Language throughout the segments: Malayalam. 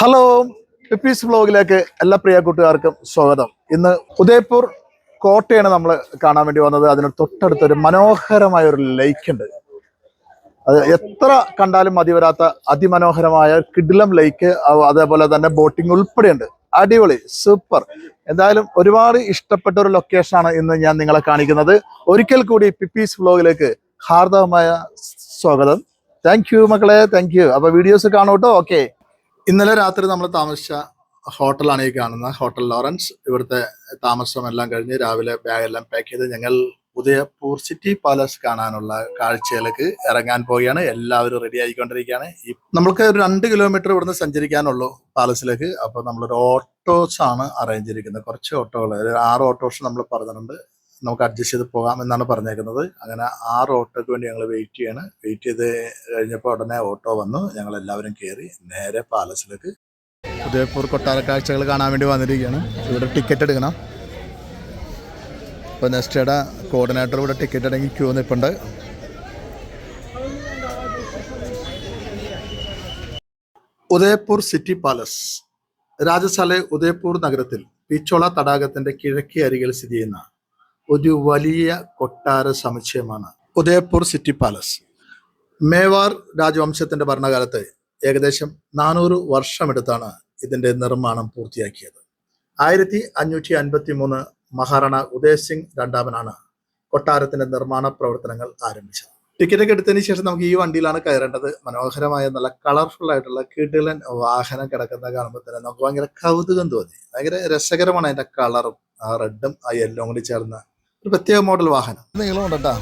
ഹലോ പിപ്പീസ് ബ്ലോഗിലേക്ക് എല്ലാ പ്രിയ കൂട്ടുകാർക്കും സ്വാഗതം. ഇന്ന് ഉദയ്പൂർ കോട്ടയാണ് നമ്മൾ കാണാൻ വേണ്ടി വന്നത്. അതിന് തൊട്ടടുത്തൊരു മനോഹരമായ ഒരു ലേക്ക് ഉണ്ട്. അത് എത്ര കണ്ടാലും മതി വരാത്ത അതിമനോഹരമായ കിഡിലം ലേക്ക് അതേപോലെ തന്നെ ബോട്ടിംഗ് ഉൾപ്പെടെയുണ്ട്. അടിപൊളി സൂപ്പർ എന്തായാലും ഒരുപാട് ഇഷ്ടപ്പെട്ട ഒരു ലൊക്കേഷനാണ് ഇന്ന് ഞാൻ നിങ്ങളെ കാണിക്കുന്നത്. ഒരിക്കൽ കൂടി പിപ്പീസ് വ്ലോഗിലേക്ക് ഹാർദവമായ സ്വാഗതം. താങ്ക് യു മക്കളെ താങ്ക് യു അപ്പൊ വീഡിയോസ് കാണൂട്ടോ ഓക്കെ ഇന്നലെ രാത്രി നമ്മൾ താമസിച്ച ഹോട്ടലാണ് ഈ കാണുന്നത് ഹോട്ടൽ ലോറൻസ്. ഇവിടുത്തെ താമസം എല്ലാം കഴിഞ്ഞ് രാവിലെ ബാഗ് എല്ലാം പാക്ക് ചെയ്ത് ഞങ്ങൾ ഉദയപൂർ സിറ്റി പാലസ് കാണാനുള്ള കാഴ്ചയിലേക്ക് ഇറങ്ങാൻ പോവുകയാണ്. എല്ലാവരും റെഡി ആയിക്കൊണ്ടിരിക്കുകയാണ്. നമ്മൾക്ക് ഒരു രണ്ട് കിലോമീറ്റർ ഇവിടുന്ന് സഞ്ചരിക്കാനുള്ളൂ പാലസിലേക്ക് അപ്പോൾ നമ്മളൊരു ആണ് അറേഞ്ച് ചെയ്തിരിക്കുന്നത്. കുറച്ച് ഓട്ടോകൾ ഒരു ആറ് ഓട്ടോസ് നമ്മൾ പറഞ്ഞിട്ടുണ്ട്. നമുക്ക് അഡ്ജസ്റ്റ് ചെയ്ത് പോകാം എന്നാണ് പറഞ്ഞേക്കുന്നത്. അങ്ങനെ ആറ് ഓട്ടോയ്ക്ക് വേണ്ടി ഞങ്ങൾ വെയിറ്റ് ചെയ്യാണ്. വെയിറ്റ് ചെയ്ത് കഴിഞ്ഞപ്പോൾ ഉടനെ ഓട്ടോ വന്നു. ഞങ്ങൾ എല്ലാവരും കയറി നേരെ പാലസിലേക്ക്. ഉദയപൂർ കൊട്ടാര കാഴ്ചകൾ കാണാൻ വേണ്ടി വന്നിരിക്കുകയാണ്. ഇവിടെ ടിക്കറ്റ് എടുക്കണം. ഇപ്പോൾ നെസ്റ്റയുടെ കോർഡിനേറ്റർ ഇവിടെ ടിക്കറ്റ് എടുക്കി ക്യൂ നിൽപ്പുണ്ട് ഉദയപൂർ സിറ്റി പാലസ് രാജസ്ഥാനിലെ ഉദയപൂർ നഗരത്തിൽ പിച്ചോള തടാകത്തിന്റെ കിഴക്കേ അരികിൽ സ്ഥിതി ചെയ്യുന്ന ഒരു വലിയ കൊട്ടാര സമുച്ചയമാണ്. Udaipur city palace. മേവാർ രാജവംശത്തിന്റെ ഭരണകാലത്ത് ഏകദേശം നാനൂറ് വർഷമെടുത്താണ് ഇതിന്റെ നിർമ്മാണം പൂർത്തിയാക്കിയത്. ആയിരത്തി അഞ്ഞൂറ്റി അൻപത്തി മൂന്ന് മഹാറാണ ഉദയസിംഗ് രണ്ടാമനാണ് കൊട്ടാരത്തിന്റെ നിർമ്മാണ പ്രവർത്തനങ്ങൾ ആരംഭിച്ചത്. ടിക്കറ്റ് ഒക്കെ എടുത്തതിന് ശേഷം നമുക്ക് ഈ വണ്ടിയിലാണ് കയറേണ്ടത്. മനോഹരമായ നല്ല കളർഫുൾ ആയിട്ടുള്ള കിടിലൻ വാഹനം കിടക്കുന്ന കാണുമ്പോൾ തന്നെ നമുക്ക് ഭയങ്കര കൗതുകം തോന്നി. ഭയങ്കര രസകരമാണ് അതിന്റെ കളറും ആ റെഡും ആ യെല്ലോ കൂടി ചേർന്ന ഒരു പ്രത്യേക മോഡൽ വാഹനം. നീളമുണ്ട് കേട്ടോ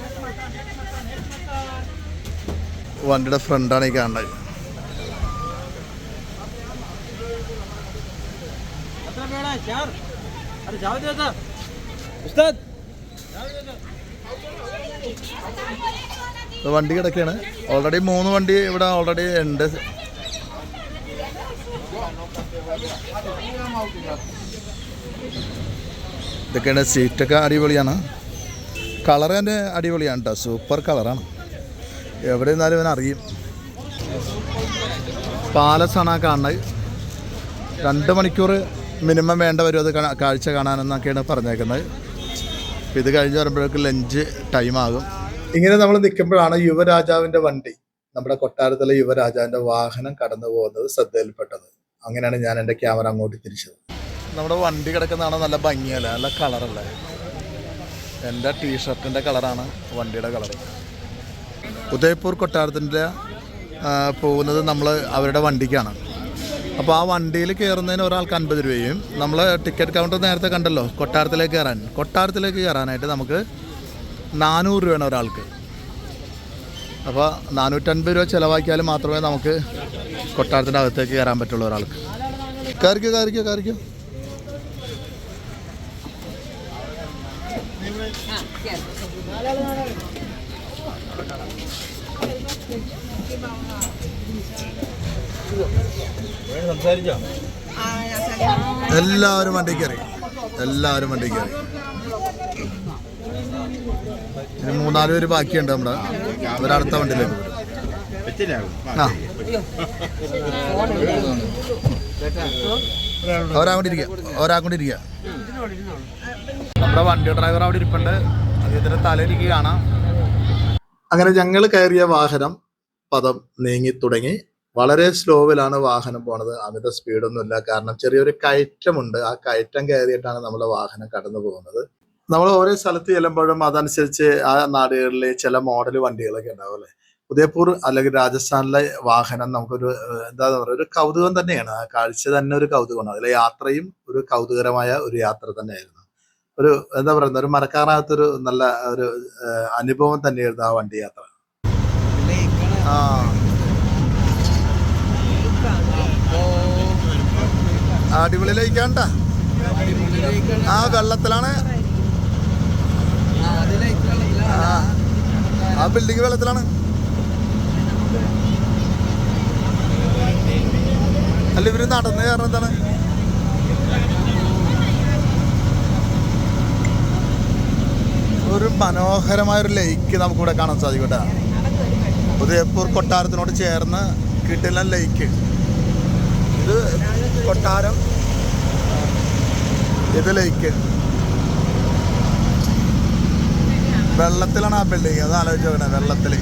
വണ്ടിയുടെ ഫ്രണ്ടാണ് ഈ കാണുന്നത്. വണ്ടി കിടക്കാണ് ഓൾറെഡി മൂന്ന് വണ്ടി ഇവിടെ ഓൾറെഡി ഉണ്ട്. ഇതൊക്കെയാണ് സീറ്റൊക്കെ അടിപൊളിയാണ്. കളർ തന്നെ അടിപൊളിയാണ് കേട്ടോ സൂപ്പർ കളറാണ് എവിടെ നിന്നാലും ഇവൻ അറിയും. പാലസാണ് ആ കാണുന്നത്. രണ്ട് മണിക്കൂർ മിനിമം വേണ്ട വരും അത് കാഴ്ച കാണാനെന്നൊക്കെയാണ് പറഞ്ഞേക്കുന്നത്. ഇത് കഴിഞ്ഞ് വരുമ്പോഴേക്കും ലഞ്ച് ടൈം ആകും. ഇങ്ങനെ നമ്മൾ നിൽക്കുമ്പോഴാണ് യുവരാജാവിന്റെ വണ്ടി. നമ്മുടെ കൊട്ടാരത്തിലെ യുവരാജാവിന്റെ വാഹനം കടന്നു പോകുന്നത് ശ്രദ്ധയിൽപ്പെട്ടത്. അങ്ങനെയാണ് ഞാൻ എന്റെ ക്യാമറ അങ്ങോട്ട് തിരിച്ചത്. നമ്മുടെ വണ്ടി കിടക്കുന്നതാണ് നല്ല ഭംഗിയല്ല? നല്ല കളറല്ലേ? എന്റെ ടീഷർട്ടിന്റെ കളറാണ് വണ്ടിയുടെ കളർ ഉദയ്പൂർ കൊട്ടാരത്തിന്റെ പോകുന്നത് നമ്മൾ അവരുടെ വണ്ടിക്കാണ്. അപ്പോൾ ആ വണ്ടിയിൽ കയറുന്നതിന് ഒരാൾക്ക് അൻപത് രൂപയും നമ്മൾ ടിക്കറ്റ് കൗണ്ടർ നേരത്തെ കണ്ടല്ലോ കൊട്ടാരത്തിലേക്ക് കയറാൻ. കൊട്ടാരത്തിലേക്ക് കയറാനായിട്ട് നമുക്ക് നാനൂറ് രൂപയാണ് ഒരാൾക്ക്. അപ്പോൾ നാനൂറ്റൻപത് രൂപ ചിലവാക്കിയാൽ മാത്രമേ നമുക്ക് കൊട്ടാരത്തിന്റെ അകത്തേക്ക് കയറാൻ പറ്റുള്ളൂ ഒരാൾക്ക്. കയറിക്കോ കയറിക്കോ കയറിക്കോ സംസാരിച്ചോ എല്ലാവരും വണ്ടി കയറി. എല്ലാവരും വണ്ടി കയറി. ഇനി മൂന്നാൽ പേര് ബാക്കിയുണ്ട് നമ്മുടെ. അവരടുത്ത വണ്ടിയിലേക്ക് ആ. ഒരാൾ കൊണ്ടിരിക്കുക ഒരാ കൊണ്ട് ഇരിക്കുക നമ്മുടെ വണ്ടി ഡ്രൈവർ അവിടെ ഇരിപ്പുണ്ട്. അദ്ദേഹത്തിന്റെ തലയിരിക്കുകയാണ് അങ്ങനെ ഞങ്ങൾ കയറിയ വാഹനം പദം നീങ്ങി തുടങ്ങി. വളരെ സ്ലോവിലാണ് വാഹനം പോണത്. അമിത സ്പീഡൊന്നുമില്ല കാരണം ചെറിയൊരു കയറ്റമുണ്ട്. ആ കയറ്റം കയറിയിട്ടാണ് നമ്മുടെ വാഹനം കടന്നു പോകുന്നത്. നമ്മൾ ഓരോ സ്ഥലത്ത് ചെല്ലുമ്പോഴും അതനുസരിച്ച് ആ നാടുകളിലെ ചില മോഡൽ വണ്ടികളൊക്കെ ഉണ്ടാവും അല്ലേ? ഉദയപൂർ അല്ലെങ്കിൽ രാജസ്ഥാനിലെ വാഹനം നമുക്കൊരു എന്താ പറയുക ഒരു കൗതുകം തന്നെയാണ്. ആ കാഴ്ച തന്നെ ഒരു കൗതുകമാണ്. അതിലെ യാത്രയും ഒരു കൗതുകരമായ ഒരു യാത്ര തന്നെയായിരുന്നു. ഒരു എന്താ പറയുന്ന ഒരു മറക്കാനാകാത്തൊരു നല്ല ഒരു അനുഭവം തന്നെയായിരുന്നു ആ വണ്ടി യാത്ര. ആ. അടിപൊളി ലയിക്കാണ്ട ആ വെള്ളത്തിലാണ്. ആ. ആ ബിൽഡിംഗ് വെള്ളത്തിലാണ്. അല്ല ഇവർ നടന്ന് കാരണം എന്താണ്? ഒരു മനോഹരമായ ഒരു ലേക്ക് നമുക്കിവിടെ കാണാൻ സാധിക്കും കേട്ടോ. ഉദയപൂർ കൊട്ടാരത്തിനോട് ചേർന്ന് കിട്ടില്ല ലേക്ക് ഇത് കൊട്ടാരം. ഇത് ലേക്ക് വെള്ളത്തിലാണ് ആ ബിൽഡിങ് അത് ആലോചിച്ച് വെള്ളത്തിൽ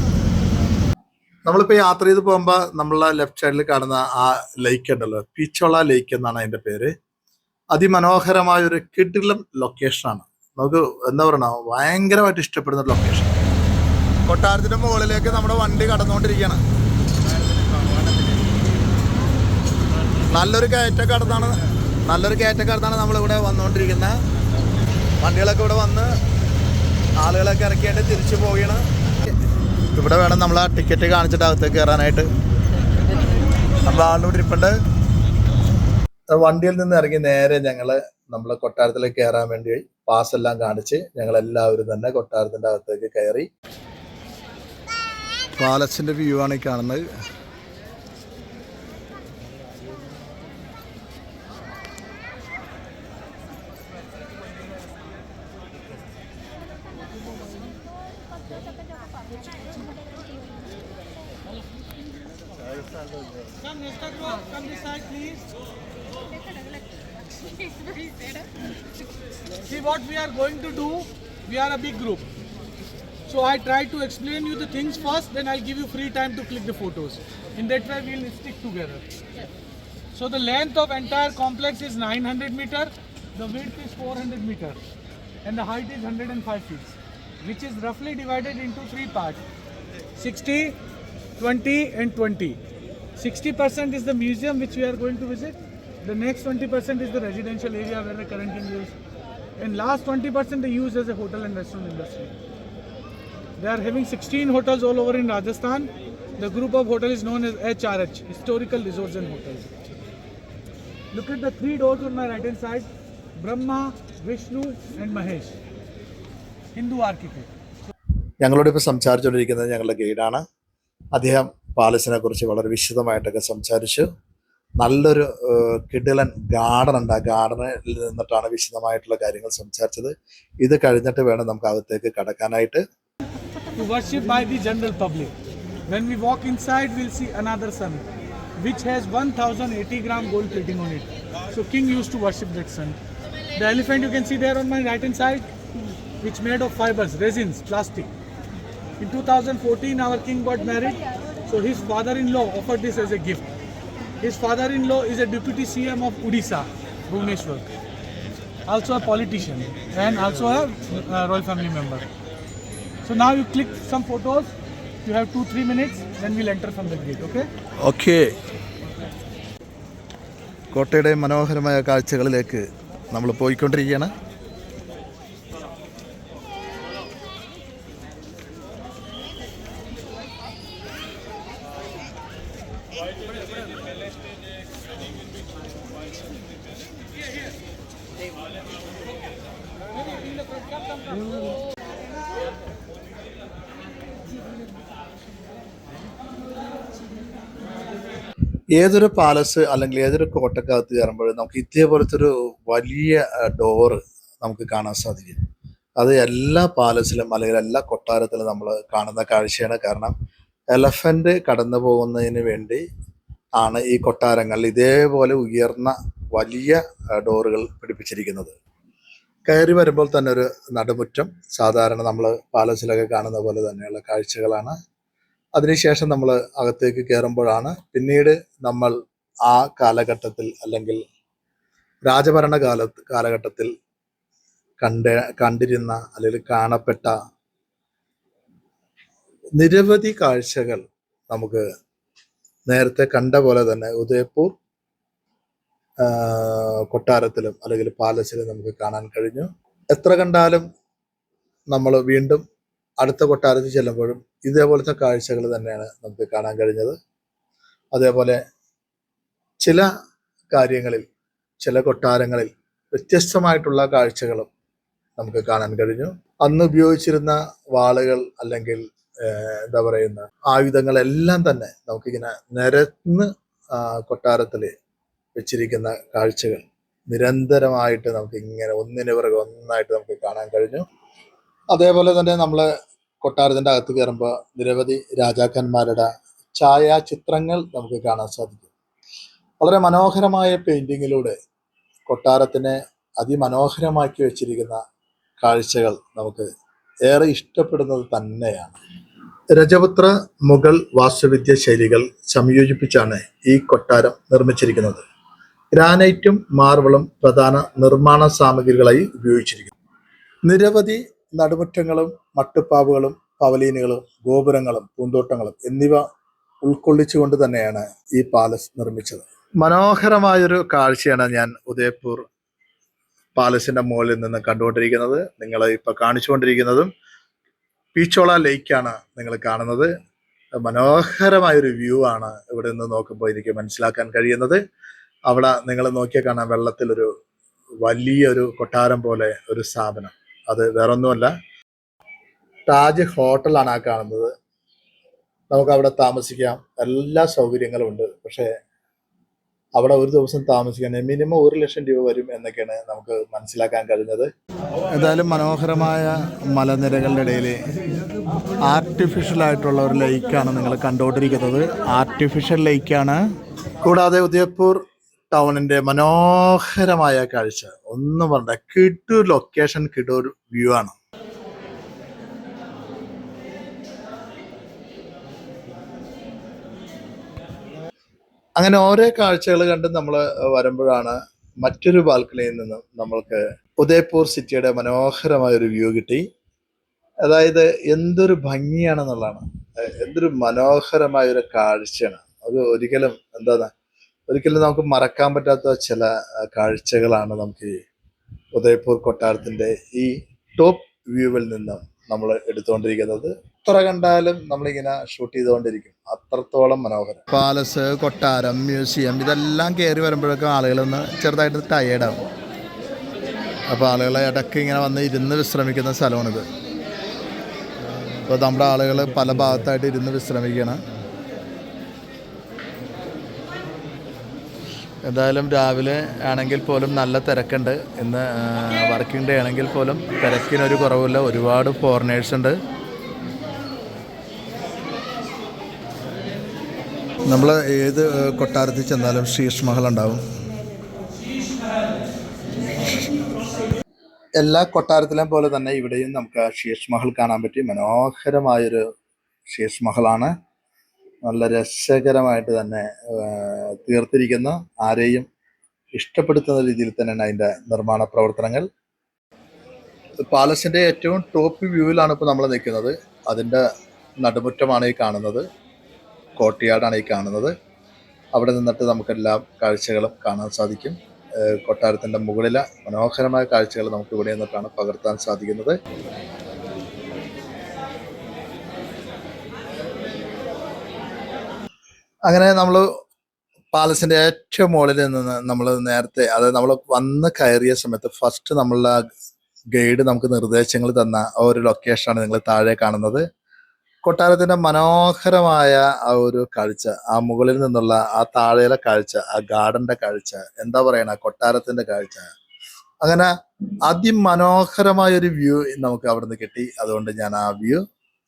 നമ്മളിപ്പോ യാത്ര ചെയ്ത് പോകുമ്പോ നമ്മളെ ലെഫ്റ്റ് സൈഡിൽ കാണുന്ന ആ ലേക്ക് ഉണ്ടല്ലോ. പീച്ചോള ലേക്ക് എന്നാണ് അതിന്റെ പേര്. അതിമനോഹരമായ ഒരു കിടിലം ലൊക്കേഷനാണ് നമുക്ക് എന്താ പറയണ ഭയങ്കരമായിട്ട് ഇഷ്ടപ്പെടുന്ന ലൊക്കേഷൻ കൊട്ടാരത്തിന്റെ മുകളിലേക്ക് നമ്മുടെ വണ്ടി കടന്നുകൊണ്ടിരിക്കുകയാണ്. നല്ലൊരു കയറ്റൊക്കെ അടുത്താണ് നല്ലൊരു കയറ്റൊക്കെ അടുത്താണ് നമ്മളിവിടെ വന്നുകൊണ്ടിരിക്കുന്നത് വണ്ടികളൊക്കെ ഇവിടെ വന്ന് ആളുകളൊക്കെ ഇറക്കിയിട്ട് തിരിച്ചു പോവുകയാണ്. ഇവിടെ വേണം നമ്മൾ ആ ടിക്കറ്റ് കാണിച്ചിട്ട് അകത്തേക്ക് കയറാനായിട്ട്. നമ്മൾ ആളിനോട് ഇരിപ്പുണ്ട്. വണ്ടിയിൽ നിന്ന് ഇറങ്ങി നേരെ ഞങ്ങൾ നമ്മൾ കൊട്ടാരത്തിലേക്ക് കയറാൻ വേണ്ടി പാസ് എല്ലാം കാണിച്ച് ഞങ്ങൾ എല്ലാവരും തന്നെ കൊട്ടാരത്തിന്റെ അകത്തേക്ക് കയറി പാലസിന്റെ വ്യൂ ആണ് ഈ കാണുന്നത് Come, Mr. Come this side, please. See what we are going to do. We are a big group. So I try to explain you the things first, then I'll give you free time to click the photos. In that way, we'll stick together. So the length of entire complex is 900 meter, the width is 400 meter, and the height is 105 feet, which is roughly divided into three parts: 60, 20, and 20. 60% is the museum which we are going to visit. The next 20% is the residential area where the current in use. And last 20% they use as a hotel and restaurant industry. They are having 16 hotels all over in Rajasthan. The group of hotels is known as HRH, Historical Resorts and Hotels. Look at the three doors on my right hand side Brahma, Vishnu, and Mahesh. Hindu architect. ഞങ്ങളോട് ഇപ്പോൾ സംസാരിച്ചുകൊണ്ടിരിക്കുന്നത് ഞങ്ങളുടെ ഗൈഡാണ് അദ്ദേഹം പാലസിനെ കുറിച്ച് വളരെ വിശദമായിട്ടൊക്കെ സംസാരിച്ചു നല്ലൊരു കിടിലൻ ഗാർഡൻ ഉണ്ട് ആ ഗാർഡനിൽ നിന്നിട്ടാണ് വിശദമായിട്ടുള്ള കാര്യങ്ങൾ സംസാരിച്ചത് ഇത് കഴിഞ്ഞിട്ട് വേണം നമുക്ക് അകത്തേക്ക് കടക്കാനായിട്ട് to worship by the general public. When we walk inside, we'll see sun, which has 1080 gram gold plating on it. So king used to worship that sun. The elephant you can see there on my right hand side, which made of fibers, resins, plastic. In 2014, our king got married, so his father-in-law offered this as a gift. His father-in-law is a deputy CM of Odisha, Bhubaneswar, also a politician and also a uh, royal family member. So now you click some photos. You have two, three minutes. Then we'll enter from the gate. Okay? Okay. കോട്ടയുടെ മനോഹരമായ കാഴ്ചകളിലേക്ക് നമ്മൾ പോയിക്കൊണ്ടിരിക്കുകയാണ് ഏതൊരു പാലസ് അല്ലെങ്കിൽ ഏതൊരു കോട്ടക്കകത്ത് കയറുമ്പോഴും നമുക്ക് ഇതേപോലത്തെ ഒരു വലിയ ഡോറ് നമുക്ക് കാണാൻ സാധിക്കും. അത് എല്ലാ പാലസിലും അല്ലെങ്കിൽ എല്ലാ കൊട്ടാരത്തിലും നമ്മൾ കാണുന്ന കാഴ്ചയാണ്. കാരണം എലഫന്റ് കടന്നു പോകുന്നതിന് വേണ്ടി ആണ് ഈ കൊട്ടാരങ്ങളിൽ ഇതേപോലെ ഉയർന്ന വലിയ ഡോറുകൾ പിടിപ്പിച്ചിരിക്കുന്നത്. കയറി വരുമ്പോൾ തന്നെ ഒരു നടുമുറ്റം. സാധാരണ നമ്മൾ പാലസിലൊക്കെ കാണുന്ന പോലെ തന്നെയുള്ള കാഴ്ചകളാണ്. അതിനുശേഷം നമ്മൾ അകത്തേക്ക് കയറുമ്പോഴാണ് പിന്നീട് നമ്മൾ ആ കാലഘട്ടത്തിൽ അല്ലെങ്കിൽ രാജഭരണ കാലത്ത് കാലഘട്ടത്തിൽ കണ്ട കണ്ടിരുന്ന അല്ലെങ്കിൽ കാണപ്പെട്ട നിരവധി കാഴ്ചകൾ നമുക്ക് നേരത്തെ കണ്ട പോലെ തന്നെ ഉദയപൂർ കൊട്ടാരത്തിലും അല്ലെങ്കിൽ പാലസിലും നമുക്ക് കാണാൻ കഴിഞ്ഞു. എത്ര കണ്ടാലും നമ്മൾ വീണ്ടും അടുത്ത കൊട്ടാരത്തിൽ ചെല്ലുമ്പോഴും ഇതേപോലത്തെ കാഴ്ചകൾ തന്നെയാണ് നമുക്ക് കാണാൻ കഴിഞ്ഞത്. അതേപോലെ ചില കാര്യങ്ങളിൽ ചില കൊട്ടാരങ്ങളിൽ വ്യത്യസ്തമായിട്ടുള്ള കാഴ്ചകളും നമുക്ക് കാണാൻ കഴിഞ്ഞു. അന്ന് ഉപയോഗിച്ചിരുന്ന വാളുകൾ അല്ലെങ്കിൽ എന്താ പറയുന്ന ആയുധങ്ങളെല്ലാം തന്നെ നമുക്കിങ്ങനെ നിരന്ന് കൊട്ടാരത്തിൽ വെച്ചിരിക്കുന്ന കാഴ്ചകൾ നിരന്തരമായിട്ട് നമുക്ക് ഇങ്ങനെ ഒന്നിനു പിറകെ ഒന്നായിട്ട് നമുക്ക് കാണാൻ കഴിഞ്ഞു. അതേപോലെ തന്നെ നമ്മൾ കൊട്ടാരത്തിന്റെ അകത്ത് കയറുമ്പോൾ നിരവധി രാജാക്കന്മാരുടെ ഛായാചിത്രങ്ങൾ നമുക്ക് കാണാൻ സാധിക്കും. വളരെ മനോഹരമായ പെയിന്റിങ്ങിലൂടെ കൊട്ടാരത്തിനെ അതിമനോഹരമാക്കി വെച്ചിരിക്കുന്ന കാഴ്ചകൾ നമുക്ക് ഏറെ ഇഷ്ടപ്പെടുന്നത് തന്നെയാണ്. രജപുത്ര മുഗൾ വാസ്തുവിദ്യ ശൈലികൾ സംയോജിപ്പിച്ചാണ് ഈ കൊട്ടാരം നിർമ്മിച്ചിരിക്കുന്നത്. ഗ്രാനൈറ്റും മാർബിളും പ്രധാന നിർമ്മാണ സാമഗ്രികളായി ഉപയോഗിച്ചിരിക്കുന്നു. നിരവധി നടുമുറ്റങ്ങളും മട്ടുപ്പാവുകളും പവലീനുകളും ഗോപുരങ്ങളും പൂന്തോട്ടങ്ങളും എന്നിവ ഉൾക്കൊള്ളിച്ചുകൊണ്ട് തന്നെയാണ് ഈ പാലസ് നിർമ്മിച്ചത്. മനോഹരമായൊരു കാഴ്ചയാണ് ഞാൻ ഉദയപൂർ പാലസിന്റെ മുകളിൽ നിന്ന് കണ്ടുകൊണ്ടിരിക്കുന്നത്. നിങ്ങൾ ഇപ്പൊ കാണിച്ചുകൊണ്ടിരിക്കുന്നതും പീച്ചോള ലേക്കാണ് നിങ്ങൾ കാണുന്നത്. മനോഹരമായൊരു വ്യൂ ആണ് ഇവിടെ നിന്ന് നോക്കുമ്പോൾ എനിക്ക് മനസ്സിലാക്കാൻ കഴിയുന്നത്. അവിടെ നിങ്ങൾ നോക്കിയാൽ കാണാം വെള്ളത്തിലൊരു വലിയൊരു കൊട്ടാരം പോലെ ഒരു സ്ഥാപനം. അത് വേറൊന്നുമല്ല. താജ് ഹോട്ടലാണ് ആ കാണുന്നത്. നമുക്ക് അവിടെ താമസിക്കാം. എല്ലാ സൗകര്യങ്ങളും ഉണ്ട്. പക്ഷേ അവിടെ ഒരു ദിവസം താമസിക്കാൻ മിനിമം ഒരു ലക്ഷം രൂപ വരും എന്നൊക്കെയാണ് നമുക്ക് മനസ്സിലാക്കാൻ കഴിഞ്ഞത്. ഏതായാലും മനോഹരമായ മലനിരകളുടെ ഇടയിൽ ആർട്ടിഫിഷ്യൽ ആയിട്ടുള്ള ഒരു ലേക്കാണ് നിങ്ങൾ കണ്ടുകൊണ്ടിരിക്കുന്നത്. ആർട്ടിഫിഷ്യൽ ലേക്കാണ് കൂടാതെ ഉദയപൂർ ടൗണിന്റെ മനോഹരമായ കാഴ്ച. ഒന്നും പറഞ്ഞ കിട്ടു ലൊക്കേഷൻ കിട്ടു ഒരു വ്യൂ ആണ്. അങ്ങനെ ഓരോ കാഴ്ചകൾ കണ്ട് നമ്മൾ വരുമ്പോഴാണ് മറ്റൊരു ബാൽക്കണിയിൽ നിന്നും നമ്മൾക്ക് ഉദയ്പൂർ സിറ്റിയുടെ മനോഹരമായ ഒരു വ്യൂ കിട്ടി. അതായത് എന്തൊരു ഭംഗിയാണെന്നുള്ളതാണ്. എന്തൊരു മനോഹരമായ ഒരു കാഴ്ചയാണ്. അത് ഒരിക്കലും എന്താണ് ഒരിക്കലും നമുക്ക് മറക്കാൻ പറ്റാത്ത ചില കാഴ്ചകളാണ് നമുക്ക് ഈ ഉദയ്പൂർ കൊട്ടാരത്തിന്റെ ഈ ടോപ്പ് വ്യൂവിൽ നിന്നും നമ്മൾ എടുത്തുകൊണ്ടിരിക്കുന്നത്. എത്ര കണ്ടാലും നമ്മളിങ്ങനെ ഷൂട്ട് ചെയ്തുകൊണ്ടിരിക്കും. അത്രത്തോളം മനോഹരം. പാലസ് കൊട്ടാരം മ്യൂസിയം ഇതെല്ലാം കയറി വരുമ്പോഴൊക്കെ ആളുകളൊന്ന് ചെറുതായിട്ട് ടയേർഡാകും അപ്പോൾ ആളുകളെ ഇടയ്ക്ക് ഇങ്ങനെ വന്ന് ഇരുന്ന് വിശ്രമിക്കുന്ന സ്ഥലമാണിത്. അപ്പോൾ നമ്മുടെ ആളുകൾ പല ഭാഗത്തായിട്ട് ഇരുന്ന് വിശ്രമിക്കുകയാണ്. എന്തായാലും രാവിലെ ആണെങ്കിൽ പോലും നല്ല തിരക്കുണ്ട്. ഇന്ന് വർക്കിംഗ് ഡേ ആണെങ്കിൽ പോലും തിരക്കിനൊരു കുറവില്ല. ഒരുപാട് ഫോറിനേഴ്സ് ഉണ്ട്. നമ്മൾ ഏത് കൊട്ടാരത്തിൽ ചെന്നാലും ശീഷ് മഹൽ ഉണ്ടാവും. എല്ലാ കൊട്ടാരത്തിലെയും പോലെ തന്നെ ഇവിടെയും നമുക്ക് ശീഷ് മഹൽ കാണാൻ പറ്റി മനോഹരമായൊരു ശീഷ് മഹലാണ്. നല്ല രസകരമായിട്ട് തന്നെ തീർത്തിരിക്കുന്ന ആരെയും ഇഷ്ടപ്പെടുത്തുന്ന രീതിയിൽ തന്നെയാണ് അതിന്റെ നിർമ്മാണ പ്രവർത്തനങ്ങൾ. പാലസിന്റെ ഏറ്റവും ടോപ്പ് വ്യൂവിലാണ് ഇപ്പോൾ നമ്മൾ നിൽക്കുന്നത്. അതിന്റെ നടുമുറ്റമാണ് ഈ കാണുന്നത്. കോട്ടയാടാണ് ഈ കാണുന്നത്. അവിടെ നിന്നിട്ട് നമുക്കെല്ലാം കാഴ്ചകളും കാണാൻ സാധിക്കും. കൊട്ടാരത്തിന്റെ മുകളിലെ മനോഹരമായ കാഴ്ചകൾ നമുക്ക് ഇവിടെ നിന്നിട്ടാണ് പകർത്താൻ സാധിക്കുന്നത്. അങ്ങനെ നമ്മൾ പാലസിന്റെ ഏറ്റവും മുകളിൽ നിന്ന് നമ്മൾ നേരത്തെ അതായത് നമ്മൾ വന്ന് കയറിയ സമയത്ത് ഫസ്റ്റ് നമ്മളുടെ ഗൈഡ് നമുക്ക് നിർദ്ദേശങ്ങൾ തന്ന ഒരു ലൊക്കേഷനാണ് നിങ്ങൾ താഴെ കാണുന്നത്. കൊട്ടാരത്തിന്റെ മനോഹരമായ ആ ഒരു കാഴ്ച ആ മുകളിൽ നിന്നുള്ള ആ താഴെയിലെ കാഴ്ച ആ ഗാർഡന്റെ കാഴ്ച എന്താ പറയണ കൊട്ടാരത്തിന്റെ കാഴ്ച. അങ്ങനെ അതിമനോഹരമായ ഒരു വ്യൂ നമുക്ക് അവിടുന്ന് കിട്ടി. അതുകൊണ്ട് ഞാൻ ആ വ്യൂ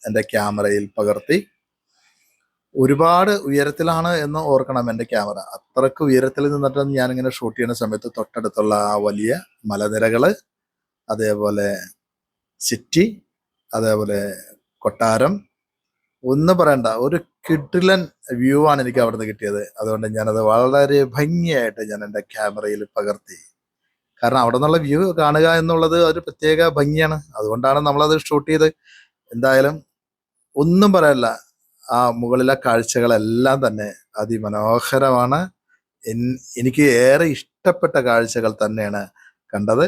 എന്റെ ക്യാമറയിൽ പകർത്തി. ഒരുപാട് ഉയരത്തിലാണ് എന്ന് ഓർക്കണം എന്റെ ക്യാമറ. അത്രയ്ക്ക് ഉയരത്തിൽ നിന്നിട്ട് ഞാനിങ്ങനെ ഷൂട്ട് ചെയ്യുന്ന സമയത്ത് തൊട്ടടുത്തുള്ള ആ വലിയ മലനിരകൾ അതേപോലെ സിറ്റി അതേപോലെ കൊട്ടാരം. ഒന്നും പറയണ്ട ഒരു കിട്ടിലൻ വ്യൂ ആണ് എനിക്ക് അവിടുന്ന് കിട്ടിയത്. അതുകൊണ്ട് ഞാനത് വളരെ ഭംഗിയായിട്ട് ഞാൻ എന്റെ ക്യാമറയിൽ പകർത്തി. കാരണം അവിടെ നിന്നുള്ള വ്യൂ കാണുക എന്നുള്ളത് ഒരു പ്രത്യേക ഭംഗിയാണ്. അതുകൊണ്ടാണ് നമ്മളത് ഷൂട്ട് ചെയ്ത് എന്തായാലും ഒന്നും പറയല്ല ആ മുകളിലെ കാഴ്ചകളെല്ലാം തന്നെ അതിമനോഹരമാണ്. എനിക്ക് ഏറെ ഇഷ്ടപ്പെട്ട കാഴ്ചകൾ തന്നെയാണ് കണ്ടത്.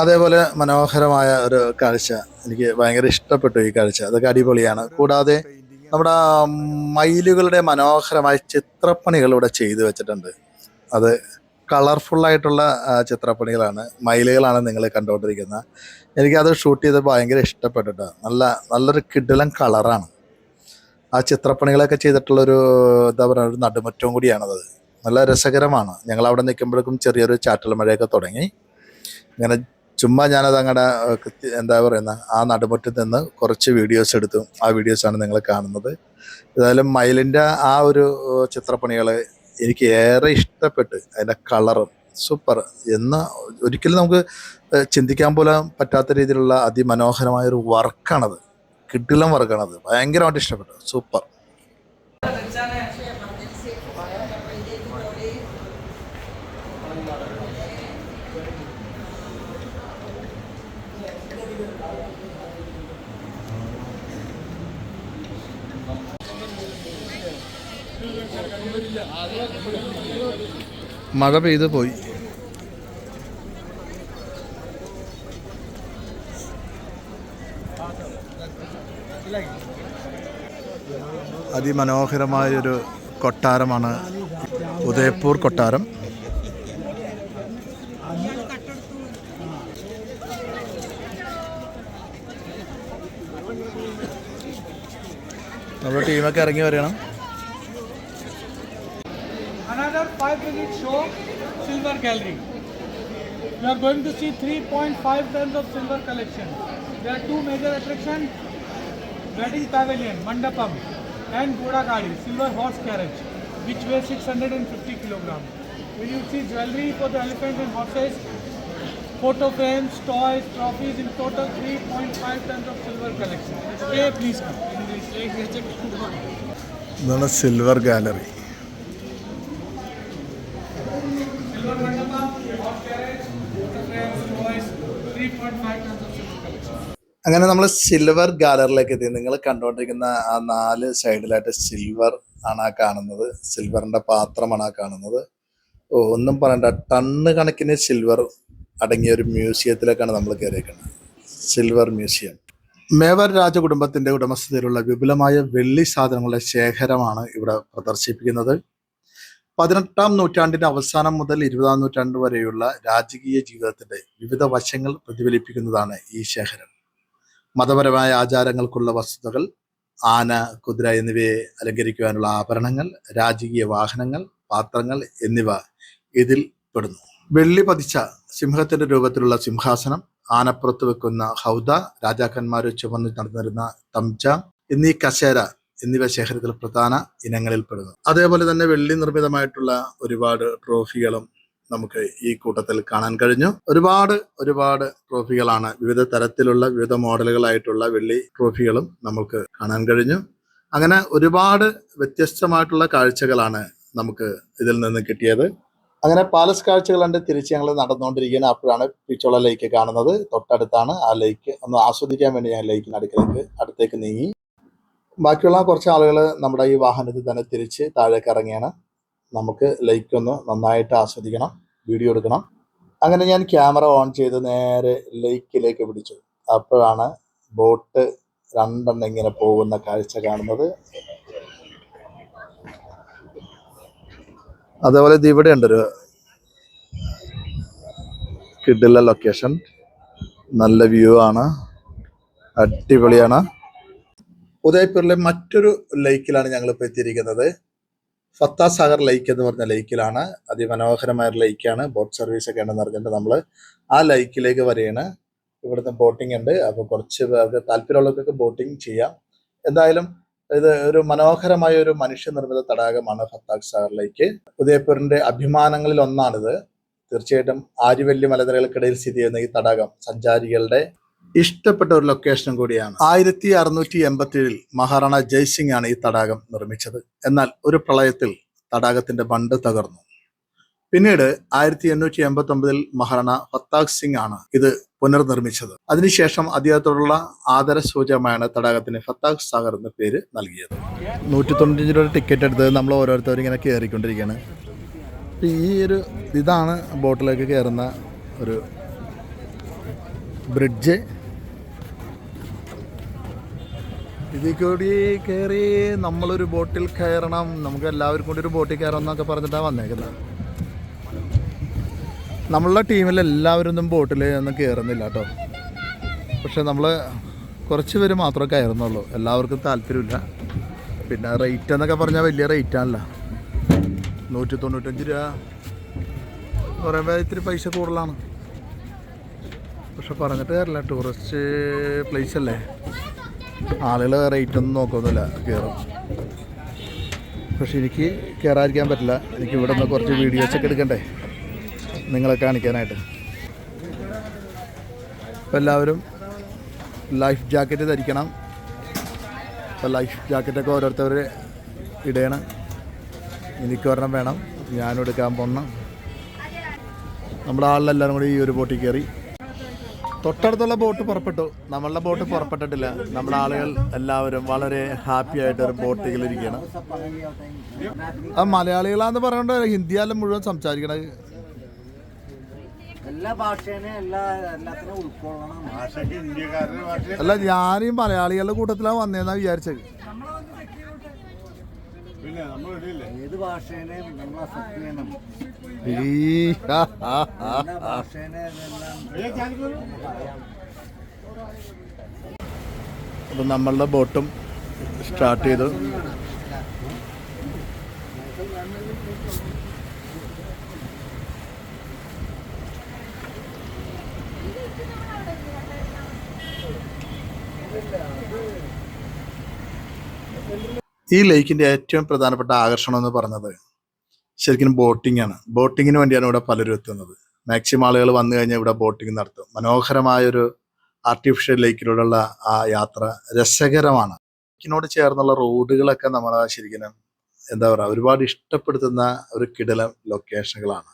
അതേപോലെ മനോഹരമായ ഒരു കാഴ്ച. എനിക്ക് ഭയങ്കര ഇഷ്ടപ്പെട്ടു ഈ കാഴ്ച. അതൊക്കെ അടിപൊളിയാണ്. കൂടാതെ നമ്മുടെ മയിലുകളുടെ മനോഹരമായ ചിത്രപ്പണികൾ ഇവിടെ ചെയ്തു വെച്ചിട്ടുണ്ട്. അത് കളർഫുള്ളായിട്ടുള്ള ചിത്രപ്പണികളാണ് മയിലുകളാണ് നിങ്ങൾ കണ്ടുകൊണ്ടിരിക്കുന്നത്. എനിക്കത് ഷൂട്ട് ചെയ്ത് ഭയങ്കര ഇഷ്ടപ്പെട്ടിട്ട് നല്ല നല്ലൊരു കിടിലൻ കളറാണ്. ആ ചിത്രപ്പണികളൊക്കെ ചെയ്തിട്ടുള്ളൊരു എന്താ പറയുക ഒരു നടുമുറ്റവും കൂടിയാണത്. നല്ല രസകരമാണ്. ഞങ്ങൾ അവിടെ നിൽക്കുമ്പോഴേക്കും ചെറിയൊരു ചാറ്റൽ മഴയൊക്കെ തുടങ്ങി. ഇങ്ങനെ ചുമ്മാ ഞാനത് അങ്ങടെ എന്താ പറയുന്ന ആ നടുമുറ്റത്ത് നിന്ന് കുറച്ച് വീഡിയോസ് എടുത്തു. ആ വീഡിയോസാണ് നിങ്ങൾ കാണുന്നത്. ഏതായാലും മയിലിന്റെ ആ ഒരു ചിത്രപ്പണികൾ എനിക്ക് ഏറെ ഇഷ്ടപ്പെട്ട് അതിന്റെ കളറും സൂപ്പർ. എന്ന് ഒരിക്കലും നമുക്ക് ചിന്തിക്കാൻ പോലും പറ്റാത്ത രീതിയിലുള്ള അതിമനോഹരമായൊരു വർക്കാണത്. കിട്ടിലം വർക്കാണത് ഭയങ്കരമായിട്ട് ഇഷ്ടപ്പെട്ടു. സൂപ്പർ. മഴ പെയ്ത് പോയി. അതിമനോഹരമായൊരു കൊട്ടാരമാണ് ഉദയപൂർ കൊട്ടാരം നമ്മുടെ ടീമൊക്കെ ഇറങ്ങി വരണം Another 5 minute show, Silver Gallery. We are going to see 3.5 tons of silver collection. There are two major attractions, that is pavilion mandapam and ghoda gadi silver horse carriage which weighs 650 kg where you see jewelry for the elephants and horses photo frames toys trophies in total 3.5 tons of silver collection stay please come in this silver gallery അങ്ങനെ നമ്മൾ സിൽവർ ഗാലറിയിലേക്ക് എത്തി നിങ്ങൾ കണ്ടുകൊണ്ടിരിക്കുന്ന ആ നാല് സൈഡിലായിട്ട് സിൽവർ ആണ് ആ കാണുന്നത്. സിൽവറിന്റെ പാത്രമാണ് ആ കാണുന്നത്. ഓ ഒന്നും പറയണ്ട. ടണ്ണ് കണക്കിന് സിൽവർ അടങ്ങിയ ഒരു മ്യൂസിയത്തിലേക്കാണ് നമ്മൾ കയറിയേക്കുന്നത് സിൽവർ മ്യൂസിയം മേവർ രാജകുടുംബത്തിന്റെ ഉടമസ്ഥതയിലുള്ള വിപുലമായ വെള്ളി സാധനങ്ങളുടെ ശേഖരമാണ് ഇവിടെ പ്രദർശിപ്പിക്കുന്നത്. പതിനെട്ടാം നൂറ്റാണ്ടിന്റെ അവസാനം മുതൽ ഇരുപതാം നൂറ്റാണ്ട് വരെയുള്ള രാജകീയ ജീവിതത്തിന്റെ വിവിധ വശങ്ങൾ പ്രതിഫലിപ്പിക്കുന്നതാണ് ഈ ശേഖരം. മതപരമായ ആചാരങ്ങൾക്കുള്ള വസ്തുതകൾ ആന കുതിര എന്നിവയെ അലങ്കരിക്കുവാനുള്ള ആഭരണങ്ങൾ രാജകീയ വാഹനങ്ങൾ പാത്രങ്ങൾ എന്നിവ ഇതിൽ പെടുന്നു. വെള്ളി പതിച്ച സിംഹത്തിന്റെ രൂപത്തിലുള്ള സിംഹാസനം ആനപ്പുറത്ത് വെക്കുന്ന ഹൗദ രാജാക്കന്മാർ ചുമന്ന് നടന്നിരുന്ന തംജ എന്നീ കശേര എന്നിവ ശേഖരത്തിൽ പ്രധാന ഇനങ്ങളിൽ പെടുന്നു. അതേപോലെ തന്നെ വെള്ളി നിർമ്മിതമായിട്ടുള്ള ഒരുപാട് ട്രോഫികളും നമുക്ക് ഈ കൂട്ടത്തിൽ കാണാൻ കഴിഞ്ഞു. ഒരുപാട് ഒരുപാട് ട്രോഫികളാണ് വിവിധ തരത്തിലുള്ള വിവിധ മോഡലുകളായിട്ടുള്ള വെള്ളി ട്രോഫികളും നമുക്ക് കാണാൻ കഴിഞ്ഞു. അങ്ങനെ ഒരുപാട് വ്യത്യസ്തമായിട്ടുള്ള കാഴ്ചകളാണ് നമുക്ക് ഇതിൽ നിന്ന് കിട്ടിയത്. അങ്ങനെ പാലസ് കാഴ്ചകൾ കണ്ട് തിരിച്ച് ഞങ്ങൾ നടന്നുകൊണ്ടിരിക്കുകയാണ്. അപ്പോഴാണ് പിച്ചോള ലേക്ക് കാണുന്നത്. തൊട്ടടുത്താണ് ആ ലേക്ക് ഒന്ന് ആസ്വദിക്കാൻ വേണ്ടി ഞാൻ ലേക്കിന് അടുക്കലേക്ക് അടുത്തേക്ക് നീങ്ങി. ബാക്കിയുള്ള കുറച്ച് ആളുകൾ നമ്മുടെ ഈ വാഹനത്തിൽ തന്നെ തിരിച്ച് താഴേക്ക് ഇറങ്ങിയാണ് നമുക്ക് ലൈക്ക് ഒന്ന് നന്നായിട്ട് ആസ്വദിക്കണം വീഡിയോ എടുക്കണം. അങ്ങനെ ഞാൻ ക്യാമറ ഓൺ ചെയ്ത് നേരെ ലൈക്കിലേക്ക് പിടിച്ചു. അപ്പോഴാണ് ബോട്ട് രണ്ടെണ്ണം ഇങ്ങനെ പോകുന്ന കാഴ്ച കാണുന്നത്. അതേപോലെ ഇത് ഇവിടെ ഉണ്ടൊരു കിഡിലെ ലൊക്കേഷൻ നല്ല വ്യൂ ആണ്. അടിപൊളിയാണ്. ഉദയ്പൂരിലെ മറ്റൊരു ലൈക്കിലാണ് ഞങ്ങൾ ഇപ്പോൾ എത്തിയിരിക്കുന്നത്. ഫത്താ സാഗർ ലൈക്ക് എന്ന് പറഞ്ഞ ലൈക്കിലാണ് അതിമനോഹരമായ ഒരു ലൈക്കാണ് ബോട്ട് സർവീസ് ഒക്കെ ഉണ്ടെന്ന് പറഞ്ഞിട്ട് നമ്മൾ ആ ലൈക്കിലേക്ക് വരികയാണ്. ഇവിടുത്തെ ബോട്ടിംഗ് ഉണ്ട്. അപ്പോൾ കുറച്ച് പേർക്ക് താല്പര്യമുള്ളവർക്കൊക്കെ ബോട്ടിംഗ് ചെയ്യാം. എന്തായാലും ഇത് ഒരു മനോഹരമായ ഒരു മനുഷ്യനിർമ്മിത തടാകമാണ് ഫത്താഖ് സാഗർ ലൈക്ക് ഉദയപൂരിന്റെ അഭിമാനങ്ങളിൽ ഒന്നാണിത്. തീർച്ചയായിട്ടും ആര്യവല്യ മലനിരകൾക്കിടയിൽ സ്ഥിതി ചെയ്യുന്ന ഈ തടാകം സഞ്ചാരികളുടെ ഇഷ്ടപ്പെട്ട ഒരു ലൊക്കേഷനും കൂടിയാണ്. ആയിരത്തി അറുന്നൂറ്റി എൺപത്തി ഏഴിൽ മഹാറാണ ജയ്സിംഗ് ആണ് ഈ തടാകം നിർമ്മിച്ചത്. എന്നാൽ ഒരു പ്രളയത്തിൽ തടാകത്തിന്റെ ബണ്ട് തകർന്നു. പിന്നീട് ആയിരത്തി എണ്ണൂറ്റി എൺപത്തി ഒമ്പതിൽ മഹാറാണ ഫത്താഖ് സിംഗ് ആണ് ഇത് പുനർനിർമ്മിച്ചത്. അതിനുശേഷം അദ്ദേഹത്തോടുള്ള ആദരസൂചകമായാണ് തടാകത്തിന് ഫത്താഖ് സാഗർ എന്ന പേര് നൽകിയത്. നൂറ്റി തൊണ്ണൂറ്റി രൂപ ടിക്കറ്റ് എടുത്ത് നമ്മൾ ഓരോരുത്തരും ഇങ്ങനെ കയറിക്കൊണ്ടിരിക്കുകയാണ് ഈ ഒരു ഇതാണ് ബോട്ടിലേക്ക് കയറുന്ന ഒരു ബ്രിഡ്ജ് ഇതിൽ കൂടി കയറി നമ്മളൊരു ബോട്ടിൽ കയറണം. നമുക്ക് എല്ലാവർക്കും കൂടി ഒരു ബോട്ടിൽ കയറണം എന്നൊക്കെ പറഞ്ഞിട്ടാണ് വന്നേക്കുന്നത്. നമ്മളുടെ ടീമിൽ എല്ലാവരും ഒന്നും ബോട്ടിൽ ഒന്നും കയറുന്നില്ല കേട്ടോ. പക്ഷെ നമ്മൾ കുറച്ച് പേര് മാത്രമേ കയറുന്നുള്ളൂ. എല്ലാവർക്കും താല്പര്യമില്ല. പിന്നെ റേറ്റ് എന്നൊക്കെ പറഞ്ഞാൽ വലിയ റേറ്റാണല്ല നൂറ്റി തൊണ്ണൂറ്റഞ്ച് രൂപ. പറയുമ്പോൾ ഇത്തിരി പൈസ കൂടുതലാണ്. പക്ഷെ പറഞ്ഞിട്ട് കാര്യമില്ല. ടൂറിസ്റ്റ് പ്ലേസ് അല്ലേ? ആളുകൾ റേറ്റ് ഒന്നും നോക്കൊന്നുമില്ല കയറും പക്ഷെ എനിക്ക് കയറാതിരിക്കാൻ പറ്റില്ല. എനിക്ക് ഇവിടെ നിന്ന് കുറച്ച് വീഡിയോസ് ഒക്കെ എടുക്കണ്ടേ? നിങ്ങളെ കാണിക്കാനായിട്ട്. അപ്പോൾ എല്ലാവരും ലൈഫ് ജാക്കറ്റ് ധരിക്കണം. അപ്പോൾ ലൈഫ് ജാക്കറ്റൊക്കെ ഓരോരുത്തർ ഇടയണം എനിക്ക് ഒരെണ്ണം വേണം. ഞാനും എടുക്കാൻ പോകണം നമ്മുടെ ആളിലെല്ലാവരും കൂടി ഈ ഒരു ബോട്ടിൽ കയറി. തൊട്ടടുത്തുള്ള ബോട്ട് പുറപ്പെട്ടു. നമ്മളുടെ ബോട്ട് പുറപ്പെട്ടിട്ടില്ല. നമ്മുടെ ആളുകൾ എല്ലാവരും വളരെ ഹാപ്പി ആയിട്ട് ഒരു ബോട്ടിലിരിക്കുകയാണ്. ആ മലയാളികളാന്ന് പറയണ്ട ഹിന്ദിയാലും മുഴുവൻ സംസാരിക്കണത് അല്ല ഞാനും മലയാളികളുടെ കൂട്ടത്തിലാണ് വന്നതെന്നാ വിചാരിച്ചത്. ഏത് ഭാഷേനെയും നമ്മൾ ചെയ്യണം ഭാഷേനെ അപ്പം നമ്മളുടെ ബോട്ടും സ്റ്റാർട്ട് ചെയ്തു. ഈ ലേക്കിന്റെ ഏറ്റവും പ്രധാനപ്പെട്ട ആകർഷണം എന്ന് പറഞ്ഞത് ശരിക്കും ബോട്ടിംഗ് ആണ്. ബോട്ടിങ്ങിന് വേണ്ടിയാണ് ഇവിടെ പലരും എത്തുന്നത്. മാക്സിമം ആളുകൾ വന്നു കഴിഞ്ഞാൽ ഇവിടെ ബോട്ടിംഗ് നടത്തും. മനോഹരമായൊരു ആർട്ടിഫിഷ്യൽ ലേക്കിലൂടെയുള്ള ആ യാത്ര രസകരമാണ്. ലേക്കിനോട് ചേർന്നുള്ള റോഡുകളൊക്കെ നമ്മൾ ശരിക്കും എന്താ പറയുക ഒരുപാട് ഇഷ്ടപ്പെടുത്തുന്ന ഒരു കിടല ലൊക്കേഷനുകളാണ്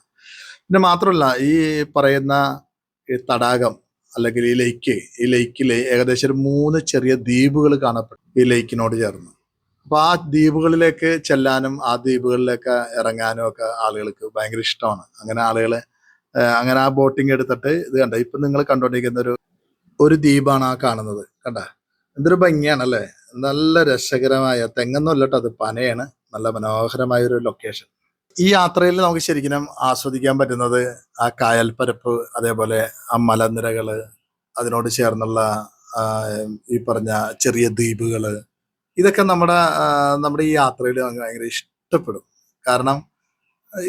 പിന്നെ മാത്രമല്ല ഈ പറയുന്ന ഈ തടാകം അല്ലെങ്കിൽ ഈ ലേക്ക് ഈ ലേക്കിൽ ഏകദേശം ഒരു മൂന്ന് ചെറിയ ദ്വീപുകൾ കാണപ്പെടും ഈ ലേക്കിനോട് ചേർന്ന്. അപ്പൊ ആ ദ്വീപുകളിലേക്ക് ചെല്ലാനും ആ ദ്വീപുകളിലേക്ക് ഇറങ്ങാനും ഒക്കെ ആളുകൾക്ക് ഭയങ്കര ഇഷ്ടമാണ്. അങ്ങനെ ആളുകളെ അങ്ങനെ ആ ബോട്ടിംഗ് എടുത്തിട്ട് ഇത് കണ്ട? ഇപ്പൊ നിങ്ങൾ കണ്ടോണ്ടിരിക്കുന്ന ഒരു ഒരു ദ്വീപാണ് ആ കാണുന്നത്. കണ്ട? എന്തൊരു ഭംഗിയാണല്ലേ? നല്ല രസകരമായ തെങ്ങൊന്നുമല്ല കേട്ടോ അത് പനയാണ്. നല്ല മനോഹരമായ ഒരു ലൊക്കേഷൻ ഈ യാത്രയിൽ നമുക്ക് ശരിക്കും ആസ്വദിക്കാൻ പറ്റുന്നത് ആ കായൽപ്പരപ്പ് അതേപോലെ ആ മലനിരകൾ അതിനോട് ചേർന്നുള്ള ഈ പറഞ്ഞ ചെറിയ ദ്വീപുകൾ ഇതൊക്കെ നമ്മുടെ നമ്മുടെ ഈ യാത്രയിൽ ഭയങ്കര ഇഷ്ടപ്പെടും. കാരണം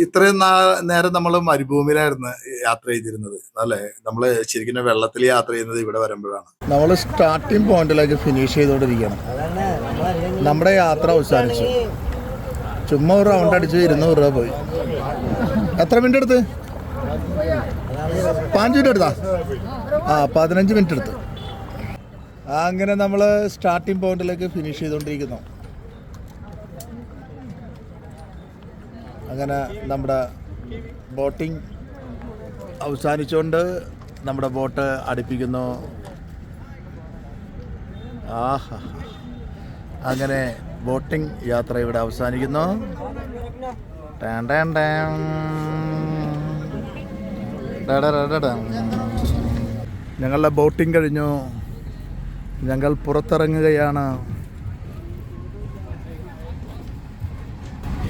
ഇത്രയും നാ നേരം നമ്മൾ മരുഭൂമിയിലായിരുന്നു യാത്ര ചെയ്തിരുന്നത് അല്ലേ? നമ്മൾ ശരിക്കും വെള്ളത്തിൽ യാത്ര ചെയ്യുന്നത് ഇവിടെ വരുമ്പോഴാണ്. നമ്മൾ സ്റ്റാർട്ടിംഗ് പോയിന്റിലേക്ക് ഫിനിഷ് ചെയ്തുകൊണ്ടിരിക്കുകയാണ്. അതന്നെ നമ്മുടെ യാത്ര അവസാനിച്ചു. ചുമ്മാ ഒരു റൗണ്ട് അടിച്ച് ഇരുന്നൂറ് രൂപ പോയി. എത്ര മിനിറ്റ് എടുത്ത്? പതിനഞ്ച് മിനിറ്റ് എടുത്താ? ആ പതിനഞ്ച് മിനിറ്റ് എടുത്ത്. അങ്ങനെ നമ്മൾ സ്റ്റാർട്ടിംഗ് പോയിന്റിലേക്ക് ഫിനിഷ് ചെയ്തുകൊണ്ടിരിക്കുന്നു. അങ്ങനെ നമ്മുടെ ബോട്ടിംഗ് അവസാനിച്ചുകൊണ്ട് നമ്മുടെ ബോട്ട് അടുപ്പിക്കുന്നു. ആഹാ. അങ്ങനെ ബോട്ടിംഗ് യാത്ര ഇവിടെ അവസാനിക്കുന്നു. ഞങ്ങളുടെ ബോട്ടിംഗ് കഴിഞ്ഞു. ഞങ്ങൾ പുറത്തിറങ്ങുകയാണ്.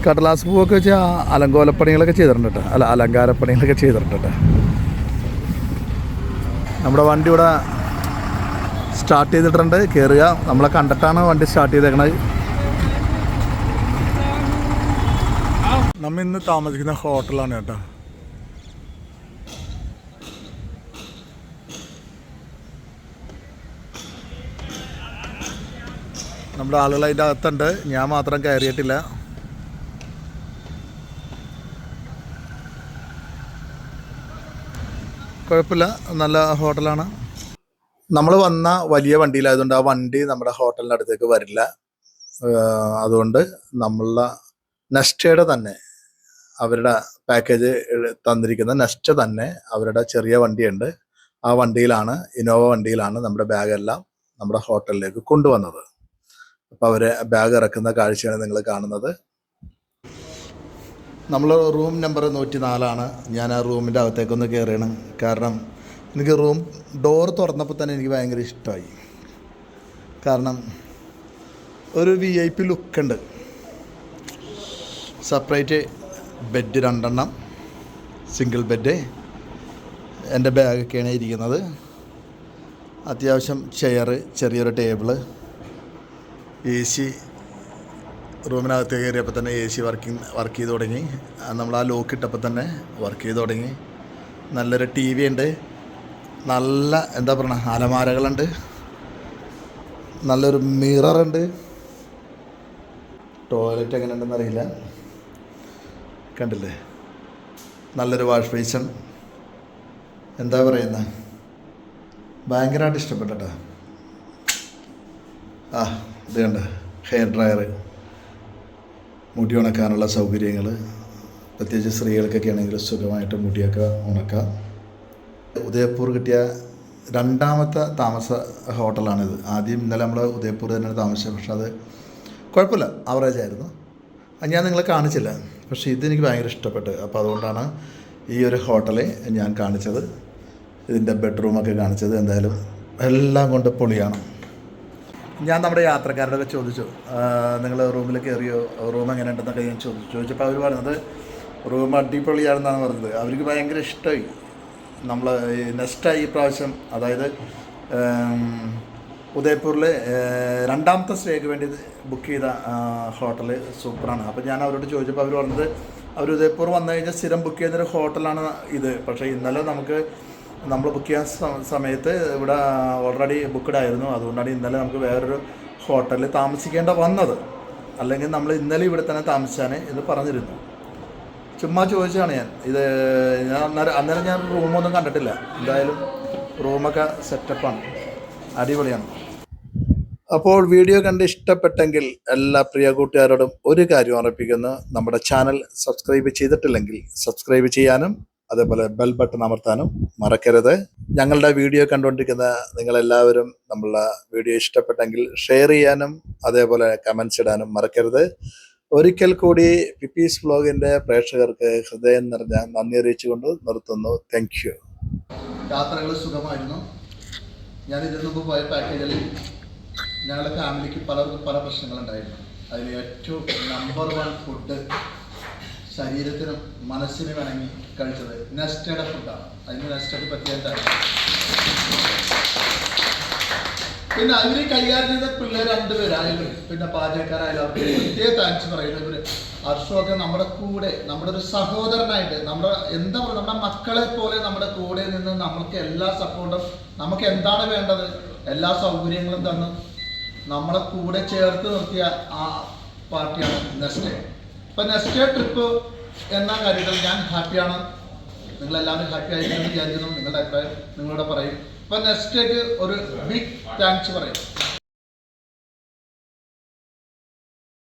കടലാസ് പൂവൊക്കെ വെച്ച് അലങ്കോലപ്പണികളൊക്കെ ചെയ്തിട്ടുണ്ട് കേട്ടോ. അല്ല അലങ്കാരപ്പണികളൊക്കെ ചെയ്തിട്ടുണ്ട് നമ്മുടെ വണ്ടി ഇവിടെ സ്റ്റാർട്ട് ചെയ്തിട്ടുണ്ട്. കയറുക നമ്മളെ കണ്ടിട്ടാണ് വണ്ടി സ്റ്റാർട്ട് ചെയ്തേക്കണത്. നമ്മ ഇന്ന് താമസിക്കുന്ന ഹോട്ടലാണ് കേട്ടോ. നമ്മുടെ ആളുകൾ അതിന്റെ അകത്തുണ്ട്. ഞാൻ മാത്രം കയറിയിട്ടില്ല. കുഴപ്പമില്ല. നല്ല ഹോട്ടലാണ്. നമ്മൾ വന്ന വലിയ വണ്ടിയിലായതുകൊണ്ട് ആ വണ്ടി നമ്മുടെ ഹോട്ടലിന്റെ അടുത്തേക്ക് വരില്ല. അതുകൊണ്ട് നമ്മളുടെ നെസ്റ്റയുടെ തന്നെ അവരുടെ പാക്കേജ് തന്നിരിക്കുന്ന നെസ്റ്റ തന്നെ അവരുടെ ചെറിയ വണ്ടിയുണ്ട്. ആ വണ്ടിയിലാണ് ഇനോവ വണ്ടിയിലാണ് നമ്മുടെ ബാഗെല്ലാം നമ്മുടെ ഹോട്ടലിലേക്ക് കൊണ്ടുവന്നത്. അപ്പോൾ അവർ ബാഗ് ഇറക്കുന്ന കാഴ്ചയാണ് നിങ്ങൾ കാണുന്നത്. നമ്മൾ റൂം നമ്പർ നൂറ്റി നാലാണ് ഞാൻ ആ റൂമിന്റെ അകത്തേക്കൊന്ന് കയറിയാണ് കാരണം എനിക്ക് റൂം ഡോർ തുറന്നപ്പോൾ തന്നെ എനിക്ക് ഭയങ്കര ഇഷ്ടമായി. കാരണം ഒരു വി ഐ പി ലുക്കുണ്ട് സെപ്പറേറ്റ് ബെഡ് രണ്ടെണ്ണം. സിംഗിൾ ബെഡ് എന്റെ ബാഗൊക്കെയാണ് ഇരിക്കുന്നത്. അത്യാവശ്യം ചെയർ ചെറിയൊരു ടേബിൾ എ സി റൂമിനകത്ത് കയറിയപ്പോൾ തന്നെ എ സി വർക്കിംഗ് വർക്ക് ചെയ്ത് തുടങ്ങി. നമ്മൾ ആ ലോക്ക് ഇട്ടപ്പോൾ തന്നെ വർക്ക് ചെയ്ത് തുടങ്ങി. നല്ലൊരു ടി വി ഉണ്ട്. നല്ല എന്താ പറയുക അലമാരകളുണ്ട്. നല്ലൊരു മിററുണ്ട് ടോയ്ലറ്റ് എങ്ങനെ ഉണ്ടെന്ന് അറിയില്ല. കണ്ടില്ലേ? നല്ലൊരു വാഷ് ബേസൺ എന്താ പറയുന്നത് ഭയങ്കരമായിട്ട് ഇഷ്ടപ്പെട്ടോ ആ. ഇത് കണ്ട ഹെയർ ഡ്രയർ മുടി ഉണക്കാനുള്ള സൗകര്യങ്ങൾ പ്രത്യേകിച്ച് സ്ത്രീകൾക്കൊക്കെ ആണെങ്കിൽ സുഖമായിട്ട് മുടിയൊക്കെ ഉണക്കാം. ഉദയപൂർ കിട്ടിയ രണ്ടാമത്തെ താമസ ഹോട്ടലാണിത്. ആദ്യം ഇന്നലെ നമ്മൾ ഉദയപൂർ തന്നെയാണ് താമസിച്ചത് പക്ഷെ അത് കുഴപ്പമില്ല. ആവറേജ് ആയിരുന്നു. ഞാൻ നിങ്ങളെ കാണിച്ചില്ല. പക്ഷേ ഇതെനിക്ക് ഭയങ്കര ഇഷ്ടപ്പെട്ടു. അപ്പോൾ അതുകൊണ്ടാണ് ഈ ഒരു ഹോട്ടലെ ഞാൻ കാണിച്ചത്. ഇതിന്റെ ബെഡ്റൂമൊക്കെ കാണിച്ചത്. എന്തായാലും എല്ലാം കൊണ്ട് പൊളിയാണ്. ഞാൻ നമ്മുടെ യാത്രക്കാരോടൊക്കെ ചോദിച്ചു. നിങ്ങൾ റൂമിൽ കയറിയോ റൂം എങ്ങനെ ഉണ്ടെന്നൊക്കെ ഞാൻ ചോദിച്ചു. ചോദിച്ചപ്പോൾ അവർ പറഞ്ഞത് റൂം അടിപൊളിയാണെന്നാണ് പറഞ്ഞത്. അവർക്ക് ഭയങ്കര ഇഷ്ടമായി നമ്മൾ നെക്സ്റ്റായി ഈ പ്രാവശ്യം അതായത് ഉദയ്പൂരിൽ രണ്ടാമത്തെ സ്റ്റേക്ക് വേണ്ടി ബുക്ക് ചെയ്ത ഹോട്ടൽ സൂപ്പറാണ്. അപ്പോൾ ഞാൻ അവരോട് ചോദിച്ചപ്പോൾ അവർ പറഞ്ഞത് അവർ ഉദയ്പൂർ വന്നു കഴിഞ്ഞാൽ സ്ഥിരം ബുക്ക് ചെയ്യുന്നൊരു ഹോട്ടലാണ് ഇത്. പക്ഷേ ഇന്നലെ നമുക്ക് നമ്മൾ ബുക്ക് ചെയ്യാൻ സമയത്ത് ഇവിടെ ഓൾറെഡി ബുക്ക്ഡ് ആയിരുന്നു. അതുകൊണ്ടാണ് ഇന്നലെ നമുക്ക് വേറൊരു ഹോട്ടലിൽ താമസിക്കേണ്ട വന്നത്. അല്ലെങ്കിൽ നമ്മൾ ഇന്നലെ ഇവിടെ തന്നെ താമസിച്ചാണ് എന്ന് പറഞ്ഞിരുന്നു. ചുമ്മാ ചോദിച്ചാണ് ഞാൻ. ഇത് ഞാൻ അന്നേരം അന്നേരം ഞാൻ റൂമൊന്നും കണ്ടിട്ടില്ല. എന്തായാലും റൂമൊക്കെ സെറ്റപ്പാണ് അടിപൊളിയാണ്. അപ്പോൾ വീഡിയോ കണ്ട് ഇഷ്ടപ്പെട്ടെങ്കിൽ എല്ലാ പ്രിയ കൂട്ടുകാരോടും ഒരു കാര്യം ഉറപ്പിക്കുന്നു. നമ്മുടെ ചാനൽ സബ്സ്ക്രൈബ് ചെയ്തിട്ടില്ലെങ്കിൽ സബ്സ്ക്രൈബ് ചെയ്യാനും അതേപോലെ ബെൽ ബട്ടൺ അമർത്താനും മറക്കരുത്. ഞങ്ങളുടെ വീഡിയോ കണ്ടുകൊണ്ടിരിക്കുന്ന നിങ്ങളെല്ലാവരും നമ്മളുടെ വീഡിയോ ഇഷ്ടപ്പെട്ടെങ്കിൽ ഷെയർ ചെയ്യാനും അതേപോലെ കമൻസ് ഇടാനും മറക്കരുത്. ഒരിക്കൽ കൂടി പിപ്പീസ് വ്ലോഗിന്റെ പ്രേക്ഷകർക്ക് ഹൃദയം നിറഞ്ഞ നന്ദി അറിയിച്ചുകൊണ്ട് നിർത്തുന്നു. താങ്ക് യു യാത്രകൾ സുഖമായിരുന്നു. ഞാൻ ഇതിനു മുമ്പ് പോയ പാക്കേജിൽ ഞങ്ങളുടെ ഫാമിലിക്ക് പലർക്കും പല പ്രശ്നങ്ങളുണ്ടായിരുന്നു. അതിൽ ഏറ്റവും നമ്പർ വൺ ഫുഡ് ശരീരത്തിനും മനസ്സിനും ഇണങ്ങി കഴിച്ചത് നെസ്റ്റഡ് ഫുഡാണ്. അതിന് നെസ്റ്റഡ് പ്രത്യേകത പിന്നെ അതിന് കൈകാര്യം ചെയ്ത പിള്ളേർ രണ്ടുപേരായാലും പിന്നെ പാചകക്കാരായാലും അവർക്ക് പ്രത്യേക താങ്ക്സ് പറയുന്നത് ഹർഷമൊക്കെ നമ്മുടെ കൂടെ നമ്മുടെ ഒരു സഹോദരനായിട്ട് നമ്മുടെ എന്താ പറയുക നമ്മുടെ മക്കളെ പോലെ നമ്മുടെ കൂടെ നിന്ന് നമുക്ക് എല്ലാ സപ്പോർട്ടും നമുക്ക് എന്താണ് വേണ്ടത്? എല്ലാ സൗകര്യങ്ങളും തന്നു നമ്മളെ കൂടെ ചേർത്ത് നിർത്തിയ ആ പാർട്ടിയാണ് നെസ്റ്റേ ഇപ്പൊ നെക്സ്റ്റ് ട്രിപ്പ് എന്ന കാര്യത്തിൽ ഞാൻ ഹാപ്പിയാണ് നിങ്ങളെല്ലാവരും ഹാപ്പി ആയിരിക്കും വിചാരിക്കുന്നു. നിങ്ങളുടെ അഭിപ്രായം നിങ്ങളോട് പറയും. ഇപ്പൊ നെക്സ്റ്റ് ഒരു ബിഗ് താങ്ക്സ് പറയും.